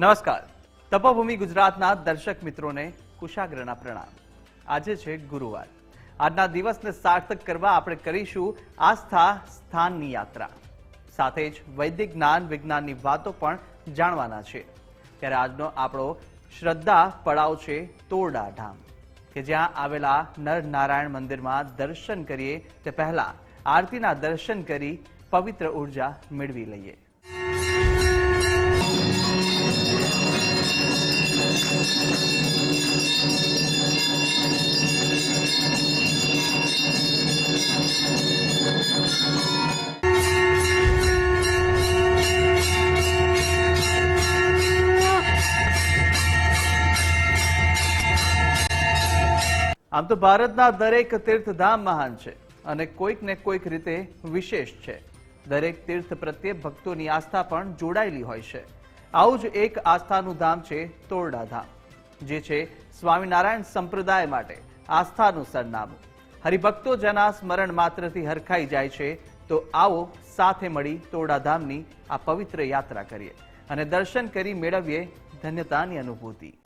નમસ્કાર. તપોભૂમિ ગુજરાતના દર્શક મિત્રોને કુશાગ્રના પ્રણામ. આજે છે ગુરુવાર. આજના દિવસને સાર્થક કરવા આપણે કરીશું આસ્થા સ્થાનની યાત્રા. સાથે જ વૈદિક જ્ઞાન, વિજ્ઞાનની વાતો પણ જાણવાના છે. ત્યારે આજનો આપણો શ્રદ્ધા પડાવ છે તોરડા ધામ. કે જ્યાં આવેલા નરનારાયણ મંદિરમાં દર્શન કરીએ તે પહેલા આરતીના દર્શન કરી પવિત્ર ઊર્જા મેળવી લઈએ. આમ તો ભારતના દરેક તીર્થધામ મહાન છે અને કોઈક ને કોઈક રીતે વિશેષ છે. દરેક તીર્થ પ્રત્યે ભક્તોની આસ્થા પણ જોડાયેલી હોય છે. આવું જ એક આસ્થાનું ધામ છે તોરડા ધામ, જે છે સ્વામિનારાયણ સંપ્રદાય માટે આસ્થાનું સરનામું. હરિભક્તો જેના સ્મરણ માત્રથી હરખાઈ જાય છે, તો આવો સાથે મળી તોરડા ધામની આ પવિત્ર યાત્રા કરીએ અને દર્શન કરી મેળવીએ ધન્યતાની અનુભૂતિ.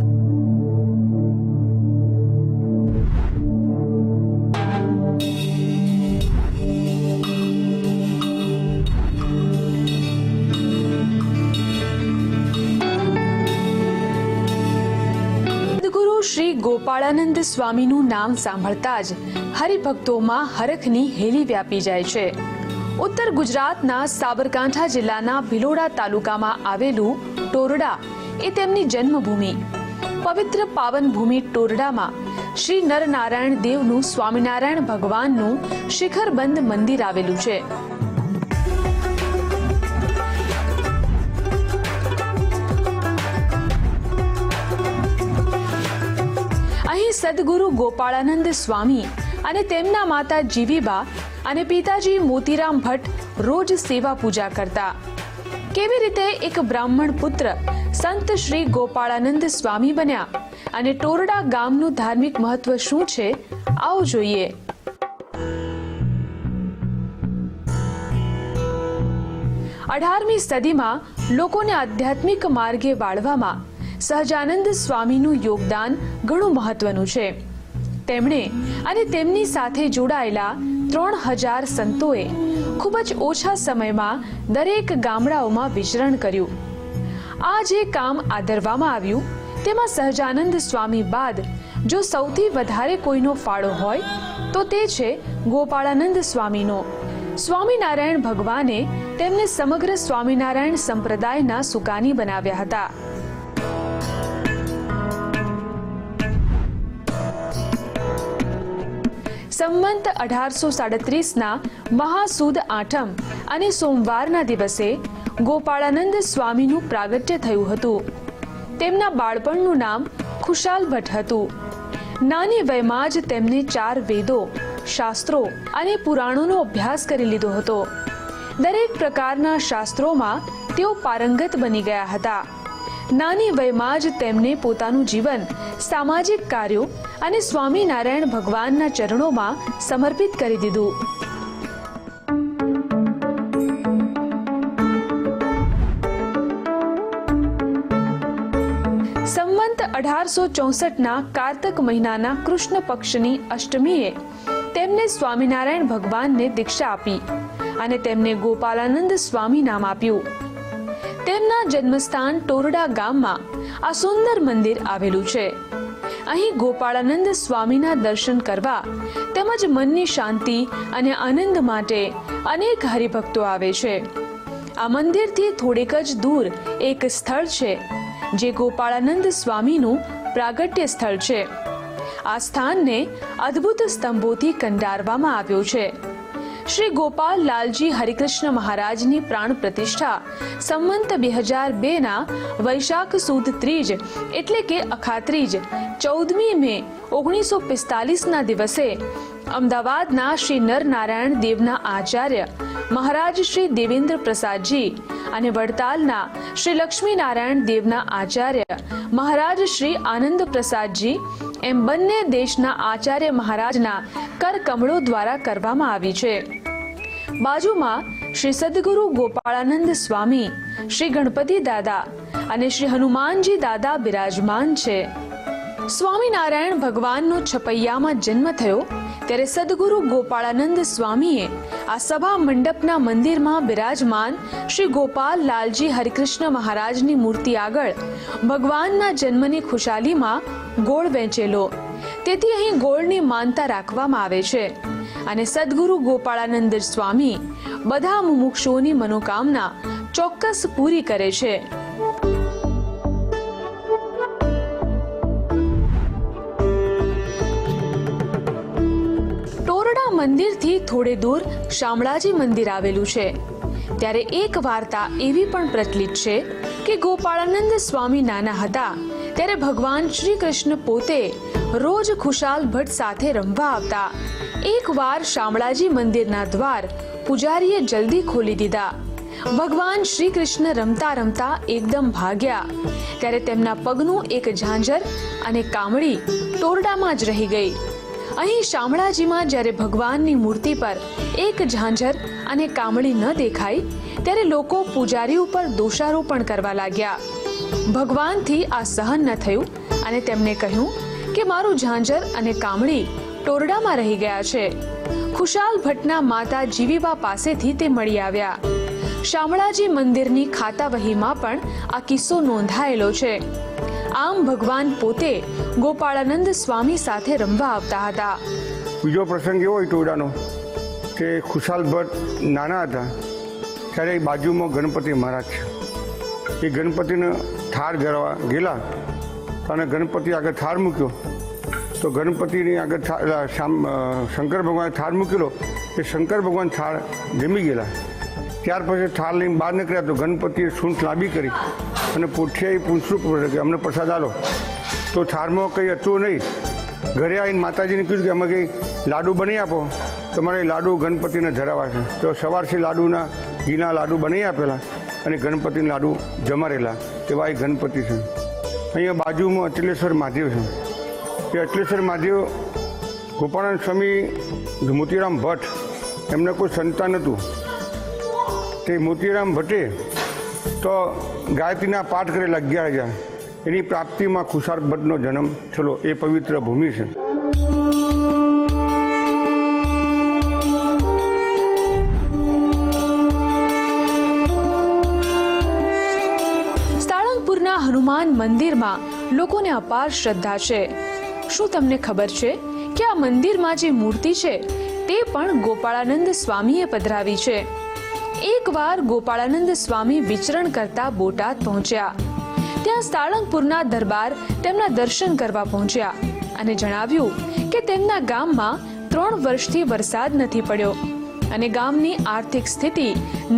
ગોપાળાનંદ સ્વામીનું નામ સાંભળતા જ હરિભક્તોમાં હરખની હેલી વ્યાપી જાય છે. ઉત્તર ગુજરાતના સાબરકાંઠા જિલ્લાના ભિલોડા તાલુકામાં આવેલું ટોરડા એ તેમની જન્મભૂમિ. પવિત્ર પાવન ભૂમિ ટોરડામાં શ્રી નરનારાયણ દેવનું સ્વામિનારાયણ ભગવાનનું શિખરબંધ મંદિર આવેલું છે. સદગુરુ ગોપાળાનંદ સ્વામી અને તેમના માતા જીવીબા અને પિતાજી મોતીરામ ભટ્ટ રોજ સેવા પૂજા કરતા. કેવી રીતે એક બ્રાહ્મણ પુત્ર સંત શ્રી ગોપાળાનંદ સ્વામી બન્યા અને ટોરડા ગામનું ધાર્મિક મહત્વ શું છે, આવો જોઈએ. અઢારમી સદીમાં લોકોને આધ્યાત્મિક માર્ગે વાળવામાં સહજાનંદ સ્વામીનું યોગદાન ઘણું મહત્વનું છે. તેમણે અને તેમની સાથે જોડાયેલા ત્રણ હજાર સંતોએ ખૂબ જ ઓછા સમયમાં દરેક ગામડાઓમાં વિચરણ કર્યું. આ જે કામ આદરવામાં આવ્યું, તેમાં સહજાનંદ સ્વામી બાદ જો સૌથી વધારે કોઈનો ફાળો હોય, તો તે છે ગોપાળાનંદ સ્વામીનો. સ્વામિનારાયણ ભગવાને તેમને સમગ્ર સ્વામિનારાયણ સંપ્રદાયના સુકાની બનાવ્યા હતા. સંવંત અઢારસો સાડત્રીસના મહાસુદ આઠમ અને સોમવારના દિવસે ગોપાળાનંદ સ્વામીનું પ્રાગટ્ય થયું હતું. તેમના બાળપણનું નામ ખુશાલ ભટ્ટ હતું. નાની વયમાં જ તેમને ચાર વેદો, શાસ્ત્રો અને પુરાણોનો અભ્યાસ કરી લીધો હતો. દરેક પ્રકારના શાસ્ત્રોમાં તેઓ પારંગત બની ગયા હતા. નાની વયમાં જ તેમને પોતાનું જીવન, સામાજિક કાર્યો અને સ્વામિનારાયણ ભગવાનના ચરણોમાં સમર્પિત કરી દીધું. સંવંત અઢારસો ચોસઠના કારતક મહિનાના કૃષ્ણ પક્ષની અષ્ટમીએ તેમને સ્વામિનારાયણ ભગવાનને દીક્ષા આપી અને તેમને ગોપાલાનંદ સ્વામી નામ આપ્યું. તેમના જન્મસ્થાન ટોરડા ગામમાં આ સુંદર મંદિર આવેલું છે. અહીં ગોપાળાનંદ સ્વામીના દર્શન કરવા તેમજ મનની શાંતિ અને આનંદ માટે અનેક હરિભક્તો આવે છે. આ મંદિરથી થોડેક જ દૂર એક સ્થળ છે, જે ગોપાળાનંદ સ્વામીનું પ્રાગટ્ય સ્થળ છે. આ સ્થાનને અદ્ભુત સ્તંભોથી કંડારવામાં આવ્યો છે. શ્રી ગોપાલ લાલજી હરિકૃષ્ણ મહારાજની પ્રાણ પ્રતિષ્ઠા સંવંત બે હજાર બેના વૈશાખ સુદ ત્રીજ એટલે કે અખાત્રીજ. ચૌદમી મે ઓગણીસો પિસ્તાલીસના દિવસે અમદાવાદના શ્રી નરનારાયણ દેવના આચાર્ય મહારાજ શ્રી દેવેન્દ્ર પ્રસાદજી અને વડતાલના શ્રી લક્ષ્મીનારાયણ દેવના આચાર્ય મહારાજ શ્રી આનંદ પ્રસાદજી એમ બંને દેશના આચાર્ય મહારાજના કર કમળો દ્વારા કરવામાં આવી છે. બાજુમાં શ્રી સદગુરુ ગોપાળાનંદ સ્વામી, શ્રી ગણપતિ દાદા અને શ્રી હનુમાનજી દાદા બિરાજમાન છે. સ્વામિનારાયણ ભગવાનનો છપૈયામાં જન્મ થયો ત્યારે સદગુરુ ગોપાળાનંદ સ્વામીએ આ સભા મંડપના મંદિરમાં બિરાજમાન શ્રી ગોપાલ લાલજી હરિકૃષ્ણ મહારાજની મૂર્તિ આગળ ભગવાનના જન્મની ખુશાલીમાં ગોળ વેચેલો. તેથી અહીં ગોળની માનતા રાખવામાં આવે છે. અને સદગુરુ ગોપાળાનંદ સ્વામી બધા મુમુક્ષુઓની મનોકામના ચોક્કસ પૂરી કરે છે. મંદિરથી થોડે દૂર શામળાજી મંદિર આવેલું છે. ત્યારે એક વાર્તા એવી પણ પ્રચલિત છે કે ગોપાળાનંદ સ્વામી નાના હતા ત્યારે ભગવાન શ્રી કૃષ્ણ પોતે રોજ ખુશાલ ભટ્ટ સાથે રમવા આવતા. એકવાર શામળાજી મંદિરના દ્વાર પૂજારીએ જલ્દી ખોલી દીધા. ભગવાન શ્રી કૃષ્ણ રમતા રમતા એકદમ ભાગ્યા. ત્યારે તેમના પગનું એક ઝાંઝર અને કામળી ટોરડામાં જ રહી ગઈ. અહીં શામળાજીમાં જ્યારે ભગવાનની મૂર્તિ પર એક ઝાંઝર અને કામળી ન દેખાઈ, ત્યારે લોકો પૂજારી ઉપર દોષારોપણ કરવા લાગ્યા. ભગવાનથી આ સહન ન થયું અને તેમણે કહ્યું કે મારું ઝાંઝર અને કામળી ટોરડામાં રહી ગયા છે. ખુશાલ ભટ્ટના માતા જીવીબા પાસેથી તે મળી આવ્યા. શામળાજી મંદિરની ખાતાવહીમાં પણ આ કિસ્સો નોંધાયેલો છે. આમ ભગવાન પોતે ગોપાળાનંદ સ્વામી સાથે રમવા આવતા હતા. બીજો પ્રસંગ એવો ટોડાનો કે ખુશાલ ભટ્ટ નાના હતા, ત્યારે બાજુમાં ગણપતિ મહારાજ છે. એ ગણપતિને થાર ધરવા ગયેલા અને ગણપતિ આગળ થાર મૂક્યો. તો ગણપતિની આગળ શંકર ભગવાન થાર મૂકેલો, એ શંકર ભગવાન થાર જમી ગયેલા. ત્યાર પછી થાળ લઈને બહાર નીકળ્યા તો ગણપતિએ સૂંઠ લાંબી કરી અને પૂઠિયાએ એ પૂછશું કે અમને પ્રસાદ આલો. તો થારમાં કંઈ હતું નહીં. ઘરે આવીને માતાજીને કીધું કે અમે કંઈ લાડુ બની આપો. તમારે લાડુ ગણપતિને ધરાવા છે. તો સવારથી લાડુના ઘીના લાડુ બનાવી આપેલા અને ગણપતિના લાડુ જમારેલા તેવા એ ગણપતિ છે. અહીંયા બાજુમાં અચલેશ્વર મહાદેવ છે. એ અચલેશ્વર મહાદેવ ગોપાળાન સ્વામી મોતીરામ ભટ્ટ એમને કોઈ સંતાન હતું તે મોતીરામ ભટ્ટે તો ગાયત્રીના પાઠ કરેલા અગિયાર હજાર. એની પ્રાપ્તિમાં ખુશાલ ભટ્ટનો જન્મ થયેલો. એ પવિત્ર ભૂમિ છે. સાળંગપુરના હનુમાન મંદિરમાં લોકોને અપાર શ્રદ્ધા છે. શું તમને ખબર છે કે આ મંદિરમાં જે મૂર્તિ છે, તે પણ ગોપાળાનંદ સ્વામીએ પધરાવી છે? એકવાર ગોપાળાનંદ સ્વામી વિચરણ કરતા બોટાદ પહોંચ્યા. ત્યાં સાળંગપુરના દરબાર તેમના દર્શન કરવા પહોંચ્યા અને જણાવ્યું કે તેમના ગામમાં ત્રણ વર્ષથી વરસાદ નથી પડ્યો અને ગામની આર્થિક સ્થિતિ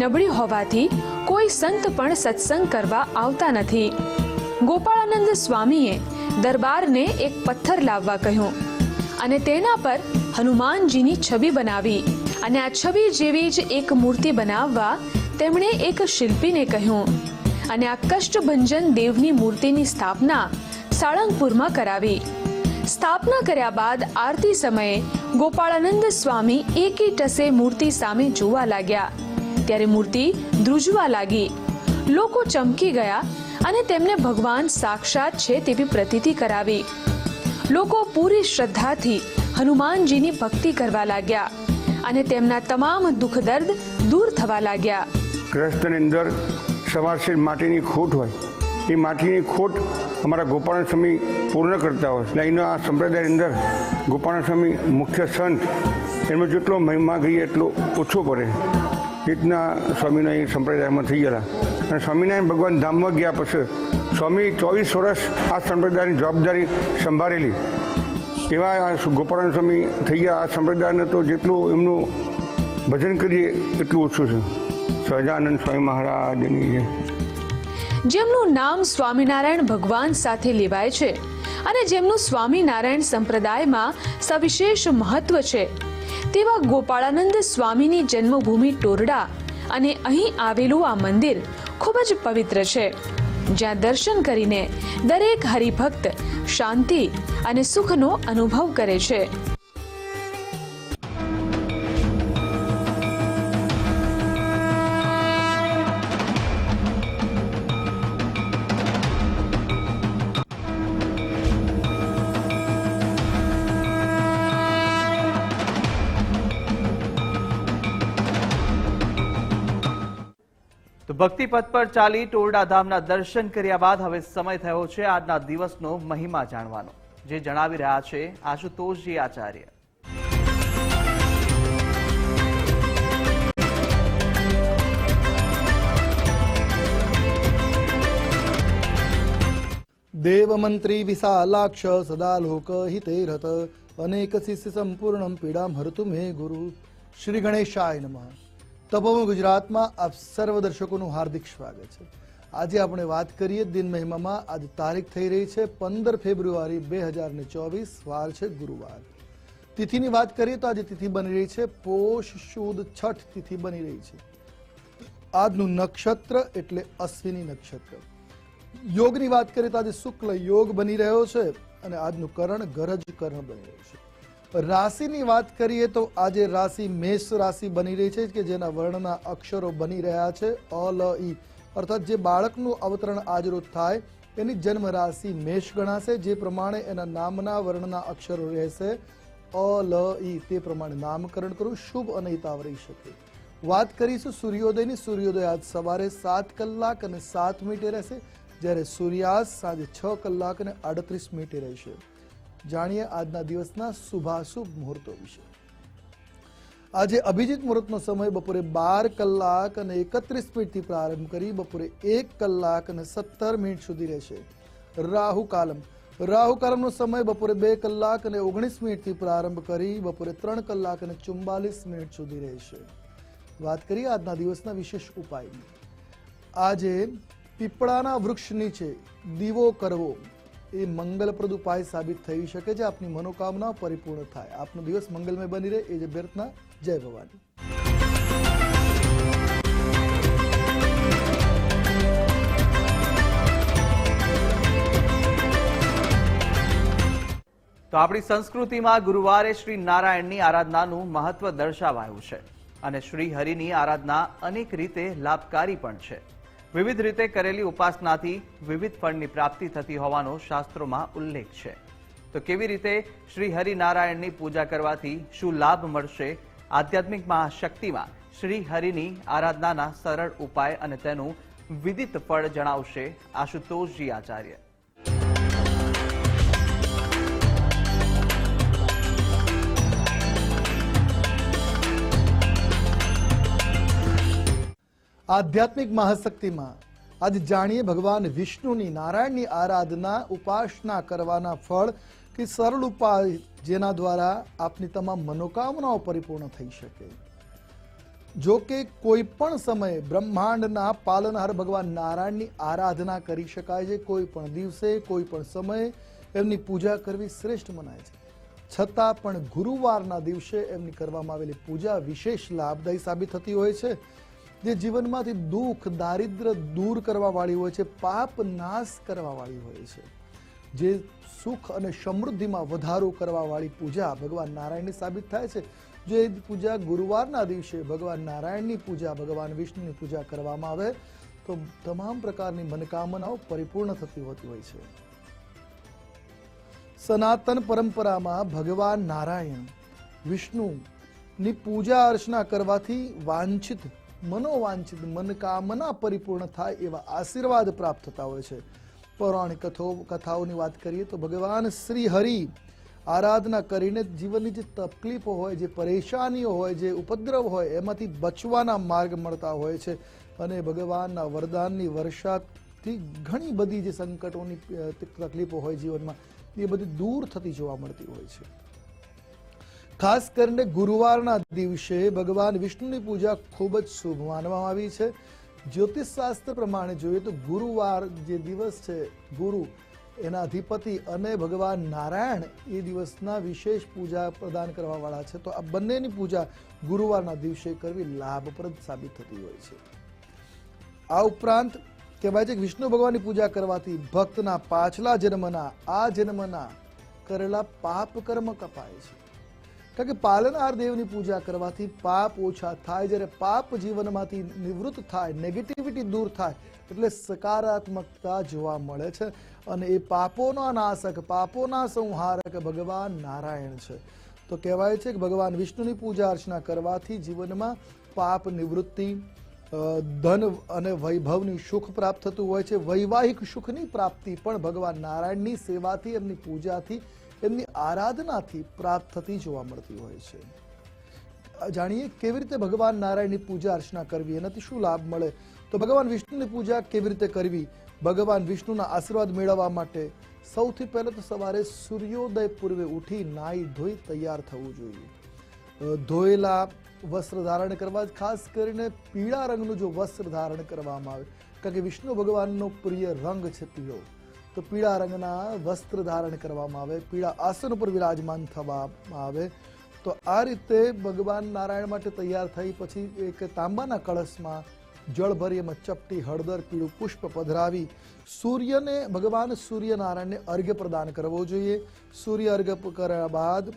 નબળી હોવાથી કોઈ સંત પણ સત્સંગ કરવા આવતા નથી. ગોપાળાનંદ સ્વામીએ દરબારને એક પથ્થર લાવવા કહ્યું અને તેના પર હનુમાનજીની છબી બનાવી અને આ છબી જેવી જ એક મૂર્તિ બનાવવા તેમણે એક શિલ્પીને કહ્યું અને આ કષ્ટભંજન દેવની મૂર્તિની સ્થાપના સાળંગપુરમાં કરાવી. સ્થાપના કર્યા બાદ આરતી સમયે ગોપાળાનંદ સ્વામી એકી ટસે મૂર્તિ સામે જોવા લાગ્યા. ત્યારે મૂર્તિ ધ્રુજવા લાગી. લોકો ચમકી ગયા અને તેમને ભગવાન સાક્ષાત છે તેવી પ્રતીતિ કરાવી. લોકો પૂરી શ્રદ્ધાથી હનુમાનજીની ભક્તિ કરવા લાગ્યા. અને તેમના તમામ દુઃખ દર્દ દૂર થવા લાગ્યા. ગ્રસ્તની અંદર સવારશીર માટીની ખોટ હોય. એ માટીની ખોટ અમારા ગોપાલ સ્વામી પૂર્ણ કરતા હોય. એટલે અહીંનો આ સંપ્રદાયની અંદર ગોપાલ સ્વામી મુખ્ય સંત એમનો જેટલો મહિમા ગઈએ એટલો ઓછો પડે. રીતના સ્વામીના એ સંપ્રદાયમાં થઈ ગયેલા. અને સ્વામિનારાયણ ભગવાન ધામમાં ગયા પછી સ્વામી ચોવીસ વર્ષ આ સંપ્રદાયની જવાબદારી સંભાળેલી. એવા આ ગોપાલ સ્વામી થઈ ગયા આ સંપ્રદાયને તો જેટલું એમનું ભજન કરીએ એટલું ઓછું છે સહજાનંદ સ્વામી મહારાજની. જેમનું નામ સ્વામિનારાયણ ભગવાન સાથે લેવાય છે અને જેમનું સ્વામિનારાયણ સંપ્રદાયમાં સવિશેષ મહત્વ છે, તેવા ગોપાળાનંદ સ્વામીની જન્મભૂમિ ટોરડા અને અહીં આવેલું આ મંદિર ખૂબ જ પવિત્ર છે જ્યાં દર્શન કરીને દરેક હરિભક્ત શાંતિ અને સુખનો અનુભવ કરે છે. તો ભક્તિપથ પર ચાલી ટોરડા ધામના દર્શન કર્યા બાદ હવે સમય થયો છે આજના દિવસનો મહિમા જાણવાનો. જે જણાવી રહ્યા છે આશુતોષજી આચાર્ય. દેવમંત્રી વિશાલાક્ષ સદા લોકહિતે રત. અનેક શિષ્ય સંપૂર્ણ પીડામ હરતુ મે ગુરુ. શ્રી ગણેશાય નમઃ. તપોવન ગુજરાતમાં આપ સર્વ દર્શકોનું હાર્દિક સ્વાગત છે. આજે આપણે વાત કરીએ દિન મહિમામાં. આજ તારીખ થઈ રહી છે પંદર ફેબ્રુઆરી બે હજાર ને ચોવીસ. વાર છે ગુરુવાર. તિથિની વાત કરીએ તો આજે તિથિ બની રહી છે. પોષ શુદ્ધ છઠ તિથિ બની રહી છે. આજનું નક્ષત્ર એટલે અશ્વિની નક્ષત્ર. યોગની વાત કરીએ તો આજે શુક્લ યોગ બની રહ્યો છે અને આજનું કરણ ગરજ કરણ બની રહ્યું છે. રાશિની વાત કરીએ તો આજે રાશિ મેષ રાશિ બની રહી છે કે જેના વર્ણના અક્ષરો બની રહ્યા છે. અ, લ, ઈ. અર્થાત જે બાળકનું અવતરણ આજરોજ થાય, એની જન્મ રાશિ મેષ ગણાશે. જે પ્રમાણે એના નામના વર્ણના અક્ષરો રહેશે. અ, લ, ઈ. તે પ્રમાણે નામકરણ કરવું શુભ અને હિતાવ શકે. વાત કરીશું સૂર્યોદયની. સૂર્યોદય આજ સવારે સાત કલાક અને સાત મિનિટે રહેશે. જ્યારે સૂર્યાસ્ત સાંજે છ કલાક અને આડત્રીસ મિનિટે રહેશે. જાણીએ આજના દિવસના શુભાશુભ મુહૂર્તો વિશે. આજે અભિજીત મુહૂર્તનો સમય બપોરે બાર કલાક અને એકત્રીસ મિનિટથી પ્રારંભ કરી બપોરે એક કલાક અને સત્તર મિનિટ સુધી રહેશે. રાહુ કાલમ. રાહુ કાલમનો સમય બપોરે બે કલાક અને ઓગણીસ મિનિટથી પ્રારંભ કરી બપોરે ત્રણ કલાક અને ચુમ્બાલીસ મિનિટ સુધી રહેશે. વાત કરીએ આજના દિવસના વિશેષ ઉપાયની. આજે પીપળાના વૃક્ષ નીચે દીવો કરવો. એ મંગલપ્રદ ઉપાય સાબિત થઈ શકે છે. આપની મનોકામના પરિપૂર્ણ થાય. આપનો દિવસ મંગલમય બની રહે. એ જ અભ્યર્થના. જય ભવાની. તો આપણી સંસ્કૃતિમાં ગુરુવારે શ્રી નારાયણની આરાધનાનું મહત્વ દર્શાવાયું છે. અને શ્રી હરિની આરાધના અનેક રીતે લાભકારી પણ છે. વિવિધ રીતે કરેલી ઉપાસનાથી વિવિધ ફળની પ્રાપ્તિ થતી હોવાનો શાસ્ત્રોમાં ઉલ્લેખ છે. તો કેવી રીતે શ્રી હરિનારાયણની પૂજા કરવાથી શું લાભ મળશે? આધ્યાત્મિક મહાશક્તિમાં શ્રી હરિની આરાધનાના સરળ ઉપાય અને તેનું વિદિત ફળ જણાવશે આશુતોષજી આચાર્ય. આધ્યાત્મિક મહાશક્તિમાં આજે જાણીએ ભગવાન વિષ્ણુની નારાયણની આરાધના, ઉપાસના કરવાના ફળ કે સરળ ઉપાય જેના દ્વારા આપની તમામ મનોકામનાઓ પરિપૂર્ણ થઈ શકે. જો કે કોઈ પણ સમયે બ્રહ્માંડના પાલનહાર ભગવાન નારાયણની આરાધના કરી શકાય છે. કોઈ પણ દિવસે, કોઈ પણ સમયે એમની પૂજા કરવી શ્રેષ્ઠ મનાય છે. છતાં પણ ગુરુવારના દિવસે એમની કરવામાં આવેલી પૂજા વિશેષ લાભદાયી સાબિત થતી હોય છે. જે જીવનમાંથી દુઃખ દારિદ્ર દૂર કરવા વાળી હોય છે, પાપ નાશ કરવા વાળી હોય છે. જે સુખ અને સમૃદ્ધિમાં વધારો કરવા વાળી પૂજા ભગવાન નારાયણની સાબિત થાય છે. જો પૂજા ગુરુવારના દિવસે ભગવાન નારાયણની પૂજા, ભગવાન વિષ્ણુની પૂજા કરવામાં આવે, તો તમામ પ્રકારની મનકામનાઓ પરિપૂર્ણ થતી હોતી હોય છે. સનાતન પરંપરામાં ભગવાન નારાયણ વિષ્ણુની પૂજા અર્ચના કરવાથી વાંછિત મનોવાંછિત મનકામના પરિપૂર્ણ થાય એવા આશીર્વાદ પ્રાપ્ત થતા હોય છે. પૌરાણિક કથો, કથાઓની વાત કરીએ તો ભગવાન શ્રી હરિ આરાધના કરીને જીવનની જે તકલીફો હોય, જે પરેશાનીઓ હોય, જે ઉપદ્રવ હોય, એમાંથી બચવાના માર્ગ મળતા હોય છે. અને ભગવાનના વરદાનની વર્ષાથી ઘણી બધી જે સંકટોની તકલીફો હોય જીવનમાં, એ બધી દૂર થતી જોવા મળતી હોય છે. ખાસ કરીને ગુરુવારના દિવસે ભગવાન વિષ્ણુની પૂજા ખૂબ જ શુભ માનવામાં આવી છે. જ્યોતિષ શાસ્ત્ર પ્રમાણે જોઈએ તો ગુરુવાર જે દિવસ છે, ગુરુ એના અધિપતિ અને ભગવાન નારાયણ એ દિવસના વિશેષ પૂજા પ્રદાન કરવાવાળા છે. તો આ બંનેની પૂજા ગુરુવારના દિવસે કરવી લાભપ્રદ સાબિત થતી હોય છે. આ ઉપરાંત કહેવાય છે કે વિષ્ણુ ભગવાનની પૂજા કરવાથી ભક્તના પાછલા જન્મના, આ જન્મના કરેલા પાપ કર્મ કપાય છે. કારણ કે પાલનહાર દેવની પૂજા કરવાથી પાપ ઓછા થાય. જ્યારે પાપ જીવનમાંથી નિવૃત્ત થાય નેગેટિવિટી દૂર થાય, એટલે સકારાત્મકતા જોવા મળે છે. અને એ પાપોના નાશક પાપોના સંહારક ભગવાન નારાયણ છે. તો કહેવાય છે કે ભગવાન વિષ્ણુની પૂજા અર્ચના કરવાથી જીવનમાં પાપ નિવૃત્તિ ધન અને વૈભવની સુખ પ્રાપ્ત થતું હોય છે. વૈવાહિક સુખની પ્રાપ્તિ પણ ભગવાન નારાયણની સેવાથી એમની પૂજાથી એમની આરાધનાથી પ્રાપ્ત થતી જોવા મળતી હોય છે. જાણીએ કેવી રીતે ભગવાન નારાયણની પૂજા અર્ચના કરવી, એનાથી શું લાભ મળે? તો ભગવાન વિષ્ણુની પૂજા કેવી રીતે કરવી? ભગવાન વિષ્ણુના આશીર્વાદ મેળવવા માટે સૌથી પહેલા તો સવારે સૂર્યોદય પૂર્વે ઉઠી નાહી ધોઈ તૈયાર થવું જોઈએ. ધોયેલા વસ્ત્ર ધારણ કરવા, ખાસ કરીને પીળા રંગનું જો વસ્ત્ર ધારણ કરવામાં આવે, કારણ કે વિષ્ણુ ભગવાનનો પ્રિય રંગ છે પીળો. તો પીળા રંગના વસ્ત્ર ધારણ કરવામાં આવે, પીળા આસન ઉપર વિરાજમાન થવામાં આવે. તો આ રીતે ભગવાન નારાયણ માટે તૈયાર થઈ પછી એક તાંબાના કળશમાં જળ ભરી એમાં ચપટી હળદર, પીળું પુષ્પ પધરાવી સૂર્યને, ભગવાન સૂર્યનારાયણને અર્ઘ્ય પ્રદાન કરવો જોઈએ. સૂર્ય અર્ઘ્ય કર્યા બાદ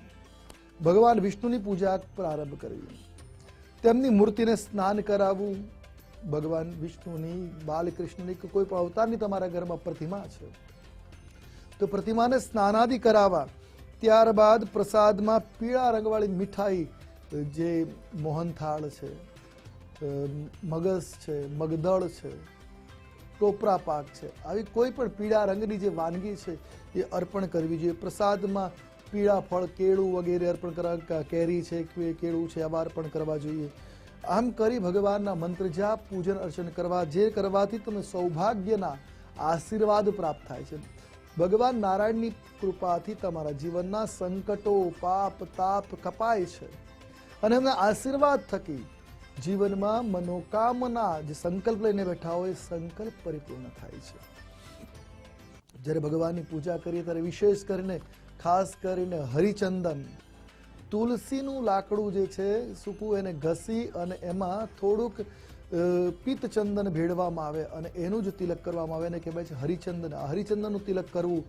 ભગવાન વિષ્ણુની પૂજા પ્રારંભ કરવી. તેમની મૂર્તિને સ્નાન કરાવવું. ભગવાન વિષ્ણુની, બાલકૃષ્ણની કોઈ પણ અવતારની તમારા ઘરમાં પ્રતિમા છે. તો પ્રતિમાને સ્નાનાદિ કરાવવા. ત્યારબાદ પ્રસાદમાં પીળા રંગવાળી મીઠાઈ, જે મોહનથાળ છે મગસ છે, મગદળ છે, ટોપરા પાક છે, આવી કોઈ પણ પીળા રંગની જે વાનગી છે એ અર્પણ કરવી જોઈએ. પ્રસાદમાં પીળા ફળ, કેળું વગેરે અર્પણ કરવા કેરી છે કેળું છે, આવા અર્પણ કરવા જોઈએ. આમ કરી ભગવાનના મંત્ર જાપ પૂજન અર્ચન કરવા, જે કરવાથી તમને સૌભાગ્યના આશીર્વાદ પ્રાપ્ત થાય છે. ભગવાન નારાયણની કૃપાથી તમારા જીવનના સંકટો, પાપ, તાપ કપાય છે. અને એમના આશીર્વાદ થકી જીવનમાં મનોકામના, જે સંકલ્પ લઈને બેઠા હોય સંકલ્પ પરિપૂર્ણ થાય છે. જ્યારે ભગવાનની પૂજા કરીએ, ત્યારે વિશેષ કરીને, ખાસ કરીને હરિચંદન, તુલસીનું લાકડું જે છે, સૂકું એને ઘસી અને એમાં થોડુંક પિત્તચંદન ભેળવામાં આવે અને એનું જ તિલક કરવામાં આવે એને કહેવાય છે હરિચંદન. હરિચંદનનું તિલક કરવું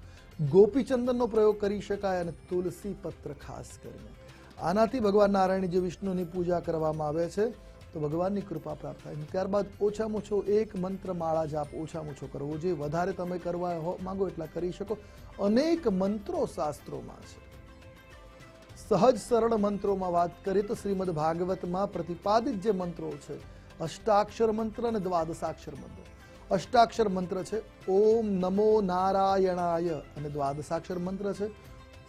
ગોપીચંદનનો પ્રયોગ કરી શકાય અને તુલસી પત્ર ખાસ કરીને. આનાથી ભગવાન નારાયણ જે વિષ્ણુની પૂજા કરવામાં આવે છે, તો ભગવાનની કૃપા પ્રાપ્ત થાય. ત્યારબાદ ઓછામાં ઓછો એક મંત્ર માળા જાપ ઓછામાં ઓછો કરવો જે વધારે તમે કરવા માંગો એટલા કરી શકો. અનેક મંત્રો શાસ્ત્રોમાં છે. સહજ સરળ મંત્રોમાં વાત કરીએ તો શ્રીમદ ભાગવતમાં પ્રતિપાદિત જે મંત્રો છે અષ્ટાક્ષર મંત્ર અને દ્વાદશાક્ષર મંત્ર. અષ્ટાક્ષર મંત્ર છે, ઓમ નમો નારાયણાય. અને દ્વાદશાક્ષર મંત્ર છે,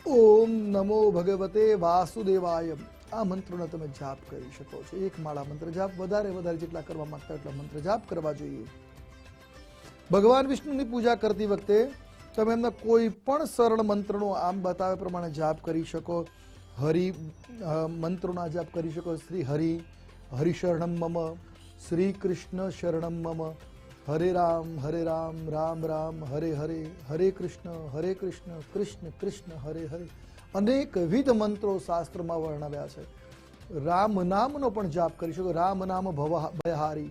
ઓમ નમો ભગવતે વાસુદેવાય. આ મંત્રોનો તમે જાપ કરી શકો છો. એક માળા મંત્ર જાપ, વધારે વધારે જેટલા કરવા માંગતા એટલા મંત્ર જાપ કરવા જોઈએ. ભગવાન વિષ્ણુની પૂજા કરતી વખતે તમે એમના કોઈ પણ સરળ મંત્રનો આમ બતાવે પ્રમાણે જાપ કરી શકો. હરિ મંત્રોના જાપ કરી શકો. શ્રી હરિ, હરિશરણમ મમ. શ્રી કૃષ્ણ શરણમ મમ હરે રામ હરે રામ રામ રામ હરે હરે હરે કૃષ્ણ હરે કૃષ્ણ કૃષ્ણ કૃષ્ણ હરે હરે અનેકવિધ મંત્રો શાસ્ત્રમાં વર્ણવ્યા છે રામ નામનો પણ જાપ કરી શકો રામ નામ ભવ ભયહારી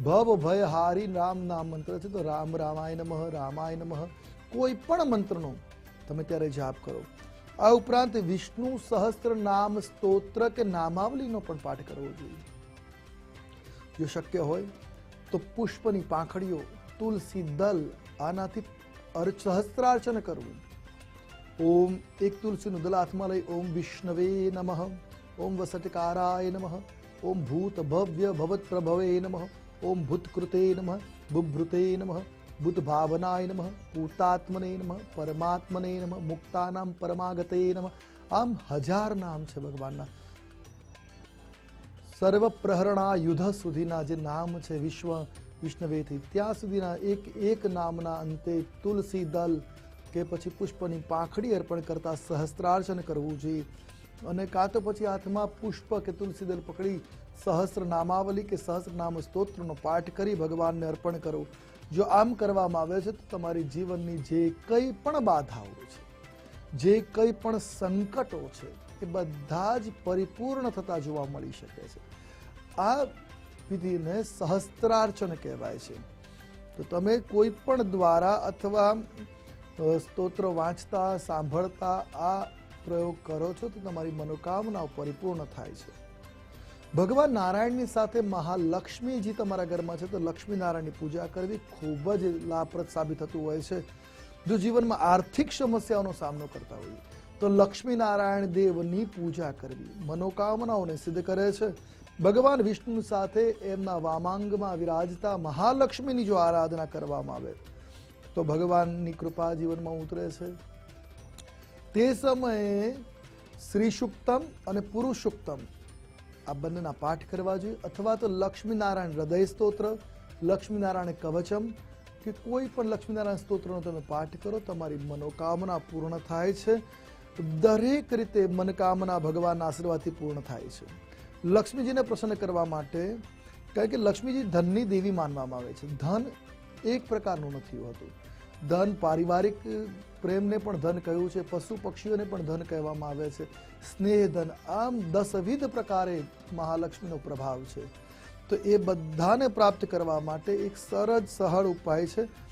ભવ ભયહારી રામ નામ મંત્ર છે તો રામ રામાય નમઃ રામાય નમઃ કોઈ પણ મંત્રનો તમે ત્યારે જાપ કરો આ ઉપરાંત વિષ્ણુ સહસ્ત્ર નામ સ્તોત્ર કે નામાવલીનો પણ પાઠ કરવો જોઈએ જો શક્ય હોય, તો પુષ્પની પાંખડીઓ, તુલસી દલ આનાથી અર્ચ સહસ્ત્રાર્ચન કરવું. ઓમ એક તુલસીનું દલ હાથમાં લઈ ઓમ વિષ્ણવે નમઃ. ઓમ વસટકારાય નમઃ. ઓમ ભૂત ભવ્ય ભવત પ્રભવે નમઃ. ઓમ ભૂતકૃતે નમઃ. બુભૃતે નમઃ. બુદ્ધ ભાવનાય નમ. ભૂતાત્મને નમ. પરમાત્મને નમ. મુક્તાનામ પરમાગતે નમ. આમ હજાર નામ છે ભગવાનના. સર્વ પ્રહરણા યુદ્ધ સુધીના જે નામ છે વિશ્વ વિષ્ણવેથી ત્યાં સુધીના એક એક નામના અંતે તુલસી દલ કે પછી પુષ્પની પાંખડી અર્પણ કરતા સહસ્ત્રાર્ચન કરવું જોઈએ. અને કાં તો પછી હાથમાં પુષ્પ કે તુલસી દલ પકડી સહસ્ત્ર નામાવલી કે સહસ્ર નામ સ્તોત્રનો પાઠ કરી ભગવાનને અર્પણ કરો. જો આમ કરવામાં આવે છે તો તમારી જીવનની જે કંઈ પણ બાધાઓ છે, જે કંઈ પણ સંકટો છે, એ બધા જ પરિપૂર્ણ થતા જોવા મળી શકે છે. આ વિધિને સહસ્ત્રાર્ચન કહેવાય છે. તો તમે કોઈ પણ દ્વારા અથવા સ્તોત્ર વાંચતા, સાંભળતા આ પ્રયોગ કરો છો, તો તમારી મનોકામનાઓ પરિપૂર્ણ થાય છે. ભગવાન નારાયણની સાથે મહાલક્ષ્મીજી તમારા ઘરમાં છે, તો લક્ષ્મી નારાયણની પૂજા કરવી ખૂબ જ લાભપ્રદ સાબિત થતું હોય છે. જો જીવનમાં આર્થિક સમસ્યાઓનો સામનો કરતા હોઈએ તો લક્ષ્મી નારાયણ દેવની પૂજા કરવી મનોકામનાઓને સિદ્ધ કરે છે. ભગવાન વિષ્ણુ સાથે એમના વામાંગમાં વિરાજતા મહાલક્ષ્મીની જો આરાધના કરવામાં આવે, તો ભગવાનની કૃપા જીવનમાં ઉતરે છે. તે સમયે શ્રી સુક્તમ અને પુરુષ સુક્તમ આ બંનેના પાઠ કરવા જોઈએ, અથવા તો લક્ષ્મીનારાયણ હૃદય સ્તોત્ર, લક્ષ્મીનારાયણ કવચમ, કે કોઈ પણ લક્ષ્મીનારાયણ સ્તોત્રનો તમે પાઠ કરો, તમારી મનોકામના પૂર્ણ થાય છે. દરેક રીતે મનકામના ભગવાનના આશીર્વાદથી પૂર્ણ થાય છે. લક્ષ્મીજીને પ્રસન્ન કરવા માટે કારણ કે લક્ષ્મીજી ધનની દેવી માનવામાં આવે છે. ધન એક પ્રકારનું નથી હોતું. ધન પારિવારિક પ્રેમને પણ ધન કહ્યું છે, પશુ પક્ષીઓને પણ ધન કહેવામાં આવે છે. સ્નેહ, ધન આમ દસવિધ પ્રકારે મહાલક્ષ્મીનો પ્રભાવ છે. તો એ બધાને પ્રાપ્ત કરવા માટે એક સરળ, સહળ ઉપાય છે.